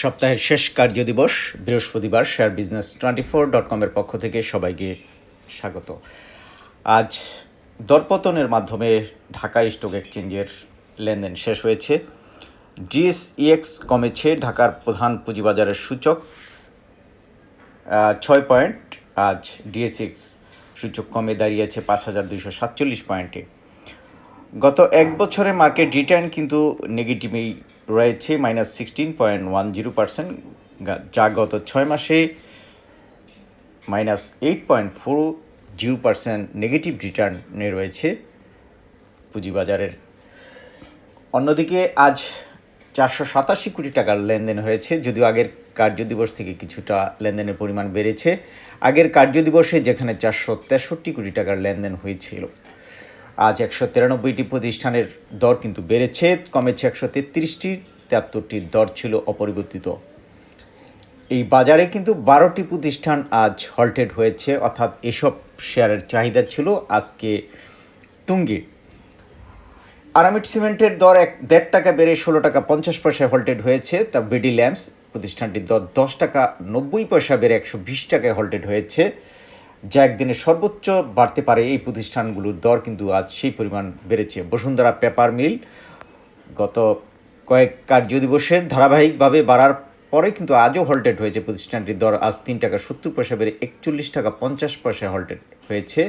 সপ্তাহের শেষ কার্যদিবস বৃহস্পতিবার share business twenty four dot কমের পক্ষ থেকে সবাইকে স্বাগত। আজ দরপতনের মাধ্যমে ঢাকা স্টক এক্সচেঞ্জের লেনদেন শেষ হয়েছে। ডিএসইএক্স কমেছে ঢাকার প্রধান পুঁজিবাজারের সূচক ছয় পয়েন্ট। আজ ডিএসএক্স সূচক কমে দাঁড়িয়েছে পাঁচ হাজার দুইশো সাতচল্লিশ পয়েন্টে। গত এক বছরে মার্কেট রিটার্ন কিন্তু নেগেটিভেই রয়েছে minus sixteen point one zero percent যা গত ছয় মাসে minus eight point four zero percent negative রিটার্নে রয়েছে পুঁজিবাজারের। অন্যদিকে আজ চারশো সাতাশি কোটি টাকার লেনদেন হয়েছে, যদিও আগের কার্যদিবস থেকে কিছুটা লেনদেনের পরিমাণ বেড়েছে। আগের কার্যদিবসে যেখানে চারশো তেষট্টি কোটি টাকার লেনদেন হয়েছিল আজ একশো তিরানব্বইটি প্রতিষ্ঠানের দর কিন্তু বেড়েছে, কমেছে একশো তেত্রিশটি তেহাত্তরটির দর ছিল অপরিবর্তিত। এই বাজারে কিন্তু বারোটি প্রতিষ্ঠান আজ হল্টেড হয়েছে, অর্থাৎ এসব শেয়ারের চাহিদা ছিল আজকে তুঙ্গে। আরামিট সিমেন্টের দর এক দেড় টাকা বেড়ে ষোলো টাকা পঞ্চাশ পয়সায় হল্টেড হয়েছে, তা বিডি ল্যাম্পস প্রতিষ্ঠানটির দর দশ টাকা নব্বই পয়সা বেড়ে একশো বিশ টাকায় হল্টেড হয়েছে। যা একদিনে সর্বোচ্চ বাড়তে পারে এই প্রতিষ্ঠানগুলোর দর কিন্তু আজ সেই পরিমাণ বেড়েছে। বসুন্ধরা পেপার মিল গত কয়েক কার্যদিবসের ধারাবাহিকভাবে বাড়ার পরে কিন্তু আজও হল্টেড হয়েছে প্রতিষ্ঠানটির দর। আজ তিন টাকা সত্তর পয়সা বেড়ে একচল্লিশ টাকা পঞ্চাশ পয়সায় হল্টেড হয়েছে।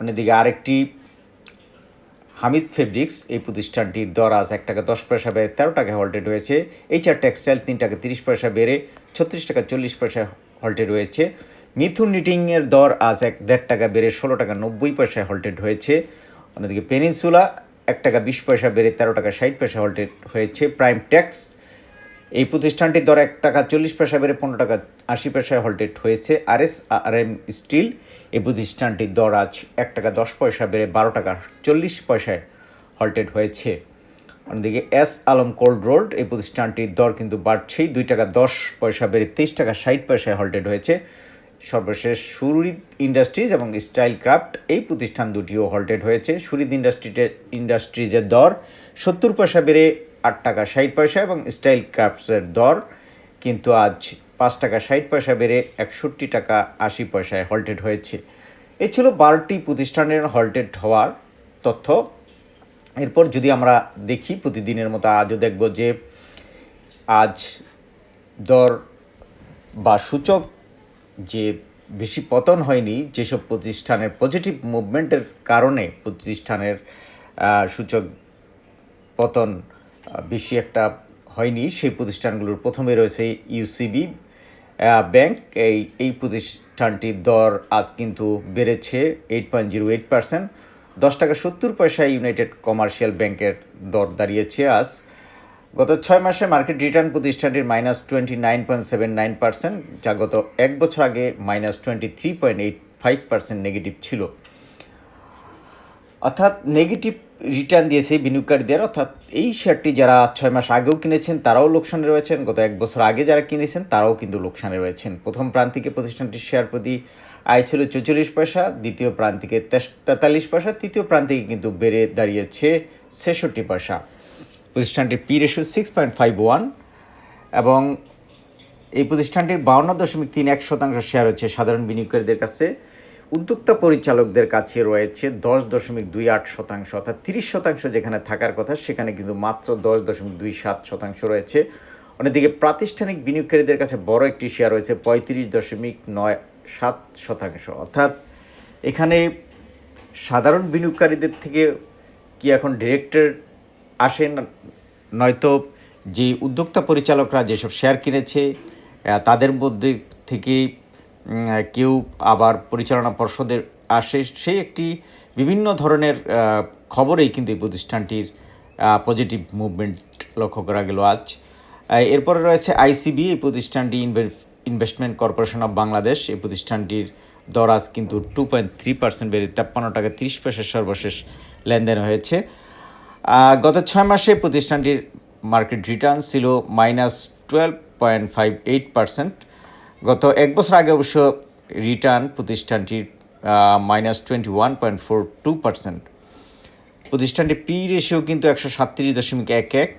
অন্যদিকে আরেকটি হামিদ ফেব্রিক্স, এই প্রতিষ্ঠানটির দর আজ এক টাকা দশ পয়সা বেড়ে তেরো টাকা হল্টেড হয়েছে। এইচআর টেক্সটাইল তিন টাকা তিরিশ পয়সা বেড়ে ছত্রিশ টাকা চল্লিশ পয়সা হল্টেড হয়েছে। মিথুন নিটিংয়ের দর আজ এক দেড় টাকা বেড়ে ষোলো টাকা নব্বই পয়সায় হল্টেড হয়েছে। অন্যদিকে পেনিনসুলা এক টাকা বিশ পয়সা বেড়ে তেরো টাকা ষাট পয়সা হল্টেড হয়েছে। প্রাইম ট্যাক্স এই প্রতিষ্ঠানটির দর এক টাকা চল্লিশ পয়সা বেড়ে পনেরো টাকা আশি পয়সায় হল্টেড হয়েছে। R S R M steel এই প্রতিষ্ঠানটির দর আজ এক টাকা দশ পয়সা বেড়ে বারো টাকা চল্লিশ পয়সায় হল্টেড হয়েছে। অন্যদিকে এস আলম কোল্ড রোল্ড এই প্রতিষ্ঠানটির দর কিন্তু বাড়ছেই। দুই টাকা দশ পয়সা বেড়ে তেইশ টাকা ষাট পয়সায় হল্টেড হয়েছে। সর্বশেষ সুরিদ ইন্ডাস্ট্রিজ এবং স্টাইল ক্রাফট এই প্রতিষ্ঠান দুটিও হল্টেড হয়েছে। সুরিদ ইন্ডাস্ট্রিতে, ইন্ডাস্ট্রিজের দর সত্তর পয়সা বেড়ে আট টাকা ষাট পয়সা এবং স্টাইল ক্রাফটসের দর কিন্তু আজ পাঁচ টাকা ষাট পয়সা বেড়ে একষট্টি টাকা আশি পয়সায় হল্টেড হয়েছে। এ ছিল বারোটি প্রতিষ্ঠানের হল্টেড হওয়ার তথ্য। এরপর যদি আমরা দেখি প্রতিদিনের মতো আজও দেখব যে আজ দর বা সূচক যে বেশি পতন হয়নি, যেসব প্রতিষ্ঠানের পজিটিভ মুভমেন্টের কারণে প্রতিষ্ঠানের সূচক পতন বেশি একটা হয়নি, সেই প্রতিষ্ঠানগুলোর প্রথমে রয়েছে ইউসিবি ব্যাংক এই এই প্রতিষ্ঠানটির দর আজ কিন্তু বেড়েছে eight point zero eight percent দশ টাকা সত্তর পয়সায় ইউনাইটেড কমার্শিয়াল ব্যাংকের দর দাঁড়িয়েছে আজ। গত ছয় মাসে মার্কেট রিটার্ন প্রতিষ্ঠানটির minus twenty nine point seven nine percent, যা গত এক বছর আগে minus twenty three point eight five percent negative ছিল। অর্থাৎ নেগেটিভ রিটার্ন দিয়েছে বিনিয়োগকারীদের। অর্থাৎ এই শেয়ারটি যারা ছয় মাস আগেও কিনেছেন, তারাও লোকসানে রয়েছেন। গত এক বছর আগে যারা কিনেছেন, তারাও কিন্তু লোকসানে রয়েছেন। প্রথম প্রান্তিকে প্রতিষ্ঠানটির শেয়ার প্রতি আয় ছিল চৌচল্লিশ পয়সা, দ্বিতীয় প্রান্তিকে তেতাল্লিশ পয়সা, তৃতীয় প্রান্তিকে কিন্তু বেড়ে দাঁড়িয়েছে ছেষট্টি পয়সা। প্রতিষ্ঠানটির P ratio six point five one এবং এই প্রতিষ্ঠানটির বাউন্ন দশমিক তিন এক শতাংশ শেয়ার হচ্ছে সাধারণ বিনিয়োগকারীদের কাছে। উদ্যোক্তা পরিচালকদের কাছে রয়েছে দশ দশমিক দুই আট শতাংশ অর্থাৎ তিরিশ শতাংশ যেখানে থাকার কথা, সেখানে কিন্তু মাত্র দশ দশমিক দুই সাত শতাংশ রয়েছে। অন্যদিকে প্রাতিষ্ঠানিক বিনিয়োগকারীদের কাছে বড় একটি শেয়ার রয়েছে পঁয়ত্রিশ দশমিক নয় সাত শতাংশ। অর্থাৎ এখানে সাধারণ বিনিয়োগকারীদের থেকে কি এখন ডিরেক্টর আসেন, নয়তো যে উদ্যোক্তা পরিচালকরা যেসব শেয়ার কিনেছে তাদের মধ্যে থেকে কেউ আবার পরিচালনা পর্ষদের আসে, সেই একটি বিভিন্ন ধরনের খবরেই কিন্তু এই প্রতিষ্ঠানটির পজিটিভ মুভমেন্ট লক্ষ্য করা গেল আজ। এরপরে রয়েছে আইসিবি এই প্রতিষ্ঠানটি ইনভেস্টমেন্ট কর্পোরেশন অফ বাংলাদেশ এই প্রতিষ্ঠানটির দর আজ কিন্তু টু পয়েন্ট থ্রি পার্সেন্ট বেড়ে, তেপ্পান্ন টাকা তিরিশ পয়সার সর্বশেষ লেনদেন হয়েছে। গত ছয় মাসে প্রতিষ্ঠানটির মার্কেট রিটার্ন ছিল minus twelve point five eight percent. গত এক বছর আগে অবশ্য রিটার্ন প্রতিষ্ঠানটির minus twenty one point four two percent. প্রতিষ্ঠানটি পি রেশিও কিন্তু একশো সাতত্রিশ দশমিক এক এক,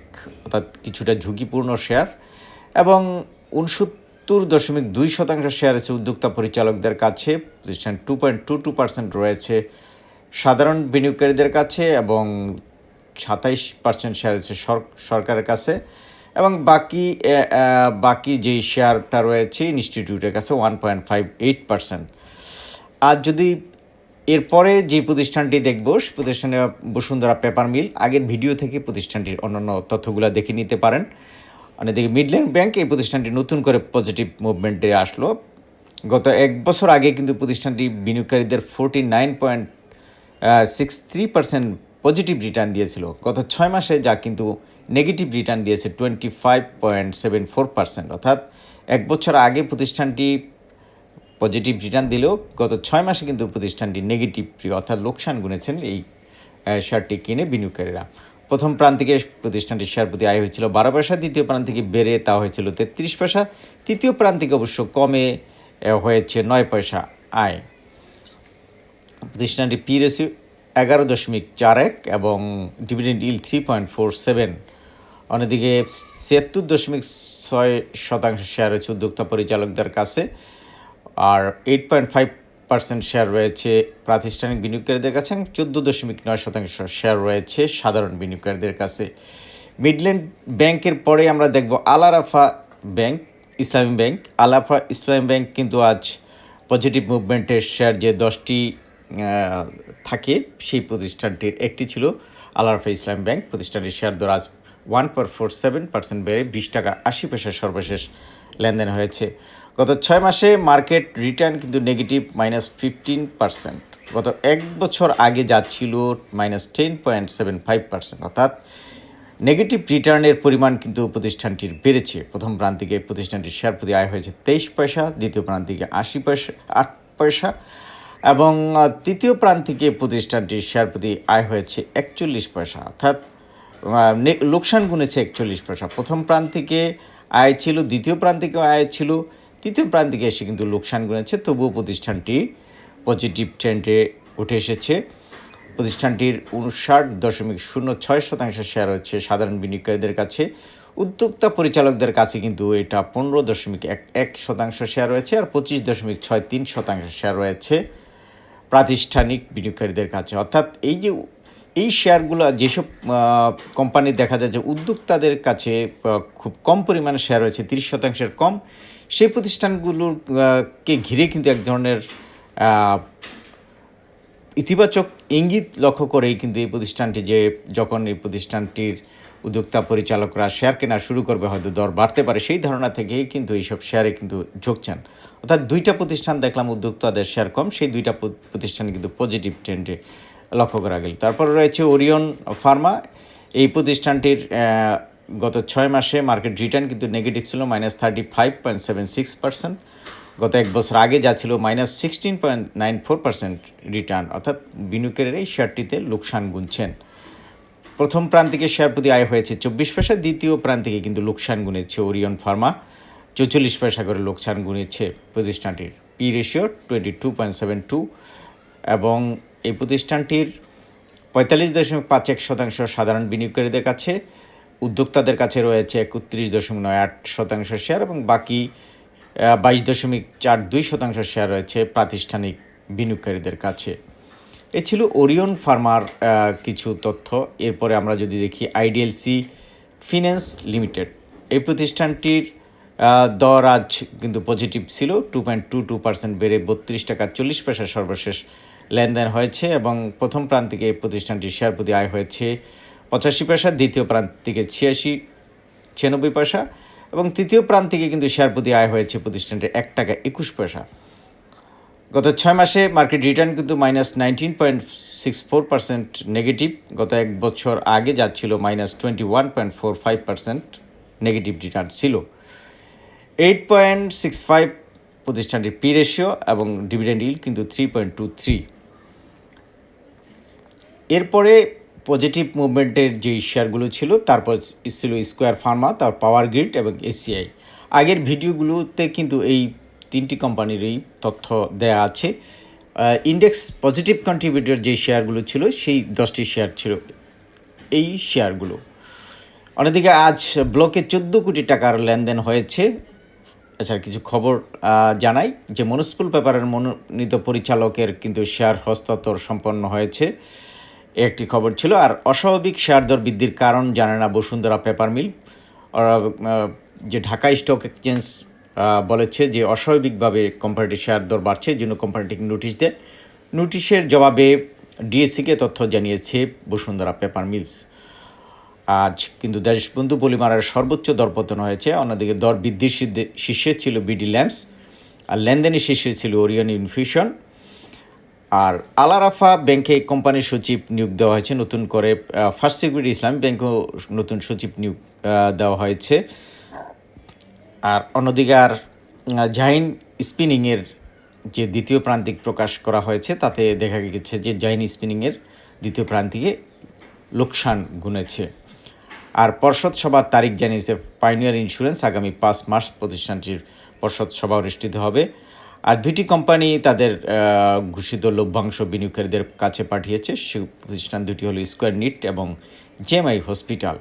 অর্থাৎ কিছুটা ঝুঁকিপূর্ণ শেয়ার এবং উনসত্তর দশমিক দুই শতাংশ শেয়ার আছে উদ্যোক্তা পরিচালকদের কাছে। প্রতিষ্ঠান two point two two percent রয়েছে সাধারণ বিনিয়োগকারীদের কাছে এবং সাতাইশ পার্সেন্ট শেয়ার আছে সরকারের কাছে এবং বাকি বাকি যেই শেয়ারটা রয়েছে ইনস্টিটিউটের কাছে one point five eight percent আর যদি এরপরে যে প্রতিষ্ঠানটি দেখব প্রতিষ্ঠানে বসুন্ধরা পেপার মিল আগের ভিডিও থেকে প্রতিষ্ঠানটির অন্যান্য তথ্যগুলো দেখে নিতে পারেন। অন্যদিকে মিডল্যান্ড ব্যাংক এই প্রতিষ্ঠানটি নতুন করে পজিটিভ মুভমেন্টে আসলো। গত এক বছর আগে কিন্তু প্রতিষ্ঠানটি বিনিয়োগকারীদের forty nine point six three percent positive return দিয়েছিল। গত ছয় মাসে যা কিন্তু নেগেটিভ রিটার্ন দিয়েছে twenty five point seven four percent অর্থাৎ এক বছর আগে প্রতিষ্ঠানটি পজিটিভ রিটার্ন দিলেও গত ছয় মাসে কিন্তু প্রতিষ্ঠানটি নেগেটিভ অর্থাৎ লোকসান গুনেছেন এই শেয়ারটি কিনে বিনিয়োগকারীরা। প্রথম প্রান্তিকে প্রতিষ্ঠানটির শেয়ার প্রতি আয় হয়েছিল বারো পয়সা, দ্বিতীয় প্রান্তিকে বেড়ে তা হয়েছিল তেত্রিশ পয়সা, তৃতীয় প্রান্তিকে অবশ্য কমে হয়েছে নয় পয়সা আয়। প্রতিষ্ঠানটি পি রেসিও এগারো দশমিক চার এক এবং dividend yield three point four seven অন্যদিকে ছিয়াত্তর দশমিক ছয় শতাংশ শেয়ার রয়েছে উদ্যোক্তা পরিচালকদের কাছে। আর eight point five percent share রয়েছে প্রাতিষ্ঠানিক বিনিয়োগকারীদের কাছে এবং চোদ্দ দশমিক নয় শতাংশ শেয়ার রয়েছে সাধারণ বিনিয়োগকারীদের কাছে। মিডল্যান্ড ব্যাংকের পরে আমরা দেখব Al Arafah bank Islami bank Al Arafah Islami bank কিন্তু আজ পজিটিভ মুভমেন্টের শেয়ার যে দশটি থাকে সেই প্রতিষ্ঠানটির। একটি ছিল আলারফা ইসলাম ব্যাংক। প্রতিষ্ঠানটির শেয়ার দর আজ one point four seven percent বেড়ে বিশ টাকা আশি পয়সা সর্বশেষ লেনদেন হয়েছে। গত ছয় মাসে মার্কেট রিটার্ন কিন্তু নেগেটিভ মাইনাস ফিফটিন পার্সেন্ট গত এক বছর আগে যা ছিল minus ten point seven five percent অর্থাৎ নেগেটিভ রিটার্নের পরিমাণ কিন্তু প্রতিষ্ঠানটির বেড়েছে। প্রথম প্রান্তিকে প্রতিষ্ঠানটির শেয়ার প্রতি আয় হয়েছে তেইশ পয়সা, দ্বিতীয় প্রান্তিকে আশি পয়সা, আট পয়সা এবং তৃতীয় প্রান্তিকে প্রতিষ্ঠানটির শেয়ার প্রতি আয় হয়েছে একচল্লিশ পয়সা, অর্থাৎ লোকসান গুনেছে একচল্লিশ পয়সা। প্রথম প্রান্তিকে আয় ছিল, দ্বিতীয় প্রান্তিকে আয় ছিল, তৃতীয় প্রান্তিকে এসে কিন্তু লোকসান গুনেছে, তবুও প্রতিষ্ঠানটি পজিটিভ ট্রেন্ডে উঠে এসেছে। প্রতিষ্ঠানটির উনষাট দশমিক শূন্য ছয় শতাংশ শেয়ার হচ্ছে সাধারণ বিনিয়োগকারীদের কাছে। উদ্যোক্তা পরিচালকদের কাছে কিন্তু এটা পনেরো দশমিক এক এক শতাংশ শেয়ার রয়েছে আর পঁচিশ দশমিক ছয় তিন শতাংশ শেয়ার রয়েছে প্রাতিষ্ঠানিক বিনিয়োগকারীদের কাছে। অর্থাৎ এই যে, এই শেয়ারগুলো, যেসব কোম্পানি দেখা যায় যে উদ্যোক্তাদের কাছে খুব কম পরিমাণে শেয়ার রয়েছে, তিরিশ শতাংশের কম, সেই প্রতিষ্ঠানগুলোর কে ঘিরে কিন্তু এক ধরনের ইতিবাচক ইঙ্গিত লক্ষ্য করেই কিন্তু এই প্রতিষ্ঠানটি যে, যখন এই প্রতিষ্ঠানটির উদ্যোক্তা পরিচালকরা শেয়ার কেনা শুরু করবে, হয়তো দর বাড়তে পারে। সেই ধারণা থেকেই কিন্তু এইসব শেয়ারে কিন্তু ঝুঁকছেন অর্থাৎ দুইটা প্রতিষ্ঠান দেখলাম উদ্যোক্তাদের শেয়ার কম, সেই দুইটা প্রতিষ্ঠান কিন্তু পজিটিভ ট্রেন্ডে লক্ষ্য করা গেল। তারপর রয়েছে ওরিয়ন ফার্মা এই প্রতিষ্ঠানটির গত ছয় মাসে মার্কেট রিটার্ন কিন্তু নেগেটিভ ছিল minus thirty five point seven six percent গত এক বছর আগে যা ছিল minus sixteen point nine four percent return অর্থাৎ বিনিয়োগের এই শেয়ারটিতে লোকসান গুনছেন। প্রথম প্রান্তিকে শেয়ার প্রতি আয় হয়েছে চব্বিশ পয়সা, দ্বিতীয় প্রান্তিকে কিন্তু লোকসান গুনেছে ওরিয়ন ফার্মা। চৌচল্লিশ পয়সা করে লোকসান গুনেছে প্রতিষ্ঠানটির। P ratio twenty two point seven two এবং এই প্রতিষ্ঠানটির পঁয়তাল্লিশ দশমিক পাঁচ এক শতাংশ সাধারণ বিনিয়োগকারীদের কাছে, উদ্যোক্তাদের কাছে রয়েছে একত্রিশ দশমিক নয় আট শতাংশ শেয়ার এবং বাকি বাইশ দশমিক চার দুই শতাংশ শেয়ার রয়েছে প্রাতিষ্ঠানিক বিনিয়োগকারীদের কাছে। এ ছিল ওরিয়ন ফার্মার কিছু তথ্য। এরপরে আমরা যদি দেখি আইডিএলসি ফিন্যান্স লিমিটেড। এই প্রতিষ্ঠানটির দর আজ কিন্তু পজিটিভ ছিল two point two two percent বেড়ে বত্রিশ টাকা চল্লিশ পয়সা সর্বশেষ লেনদেন হয়েছে এবং প্রথম প্রান্তিকে এই প্রতিষ্ঠানটির শেয়ার প্রতি আয় হয়েছে পঁচাশি পয়সা, দ্বিতীয় প্রান্তিকে ছিয়াশি, ছিয়ানব্বই পয়সা এবং তৃতীয় প্রান্তিকে কিন্তু শেয়ার প্রতি আয় হয়েছে প্রতিষ্ঠানটির এক টাকা একুশ পয়সা। গত ছয় মাসে মার্কেট রিটার্ন কিন্তু minus nineteen point six four percent negative গত এক বছর আগে যা ছিল minus twenty one point four five percent negative return ছিল। এইট পয়েন্ট সিক্স ফাইভ প্রতিষ্ঠানটির পি রেশিও এবং ডিভিডেন্ড ইল কিন্তু থ্রি পয়েন্ট টু থ্রি এরপরে পজিটিভ মুভমেন্টের যে শেয়ারগুলো ছিল, তারপর ছিল স্কোয়ার ফার্মা তার পাওয়ার গ্রিড এবং এসিআই আগের ভিডিওগুলোতে কিন্তু এই তিনটি কোম্পানিরই তথ্য দেয়া আছে। ইন্ডেক্স পজিটিভ কন্ট্রিবিউটর যে শেয়ারগুলো ছিল, সেই দশটি শেয়ার ছিল এই শেয়ারগুলো অন্যদিকে আজ ব্লকে চোদ্দ কোটি টাকার লেনদেন হয়েছে। এছাড়া কিছু খবর জানাই যে মনস্পুল পেপারের মনোনীত পরিচালকের কিন্তু শেয়ার হস্তান্তর সম্পন্ন হয়েছে। একটি খবর ছিল, আর অস্বাভাবিক শেয়ার দর বৃদ্ধির কারণ জানে না বসুন্ধরা পেপার মিল যে ঢাকা স্টক এক্সচেঞ্জ বলেছে যে অস্বাভাবিকভাবে কোম্পানিটির শেয়ার দর বাড়ছে জন্য কোম্পানিটিকে নোটিশ দেয় নোটিশের জবাবে ডিএসসিকে তথ্য জানিয়েছে বসুন্ধরা পেপার মিলস। আজ কিন্তু দেশবন্ধু পলিমারের সর্বোচ্চ দরপতন হয়েছে। অন্যদিকে দর বৃদ্ধির শীর্ষে ছিল বিডি ল্যাম্পস আর লেনদেনের শীর্ষে ছিল ওরিয়ন ইনফিউশন আর আলারাফা ব্যাংকে কোম্পানির সচিব নিয়োগ দেওয়া হয়েছে। নতুন করে ফার্স্ট সিকিউরিটি ইসলাম ব্যাংকেও নতুন সচিব নিয়োগ দেওয়া হয়েছে। আর অন্যদিকে আর জাহিন স্পিনিংয়ের যে দ্বিতীয় প্রান্তিক প্রকাশ করা হয়েছে, তাতে দেখা গেছে যে জাইন স্পিনিংয়ের দ্বিতীয় প্রান্তিকে লোকসান গুনেছে। আর পর্ষদ সভার তারিখ জানিয়েছে পাইনিয়ার ইন্স্যুরেন্স আগামী পাঁচ মার্চ প্রতিষ্ঠানটির পর্ষদ সভা অনুষ্ঠিত হবে। আর দুইটি কোম্পানি তাদের ঘোষিত লভ্যাংশ বিনিয়োগকারীদের কাছে পাঠিয়েছে। সে প্রতিষ্ঠান দুটি হলো স্কোয়ার নিট এবং জেএমআই হসপিটাল।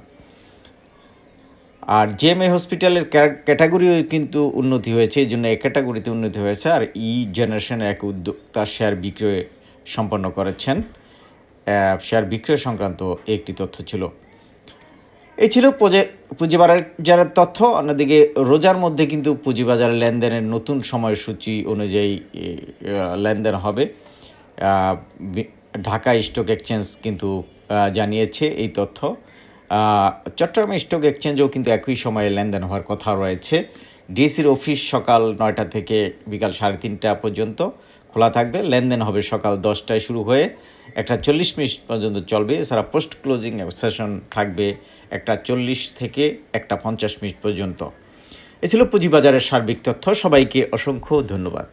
আর জেএমএ হসপিটালের ক্যাটাগরিও কিন্তু উন্নতি হয়েছে, এই জন্য এ ক্যাটাগরিতে উন্নতি হয়েছে, আর ই জেনারেশনের এক উদ্যোক্তা শেয়ার বিক্রয় সম্পন্ন করেছেন। শেয়ার বিক্রয় সংক্রান্ত একটি তথ্য ছিল। এই ছিল পুঁজি পুঁজিবাজারের তথ্য, অন্যদিকে রোজার মধ্যে কিন্তু পুঁজিবাজারের লেনদেনের নতুন সময়সূচি অনুযায়ী লেনদেন হবে। ঢাকা স্টক এক্সচেঞ্জ কিন্তু জানিয়েছে এই তথ্য। চট্টগ্রাম স্টক এক্সচেঞ্জেও কিন্তু একই সময়ে লেনদেন হওয়ার কথা রয়েছে। ডিএসির অফিস সকাল নয়টা থেকে বিকাল সাড়ে তিনটা পর্যন্ত খোলা থাকবে। লেনদেন হবে সকাল দশটায় শুরু হয়ে একটা চল্লিশ মিনিট পর্যন্ত চলবে। এছাড়া পোস্ট ক্লোজিং সেশন থাকবে একটা চল্লিশ থেকে একটা পঞ্চাশ মিনিট পর্যন্ত। এ ছিল পুঁজিবাজারের সার্বিক তথ্য। সবাইকে অসংখ্য ধন্যবাদ।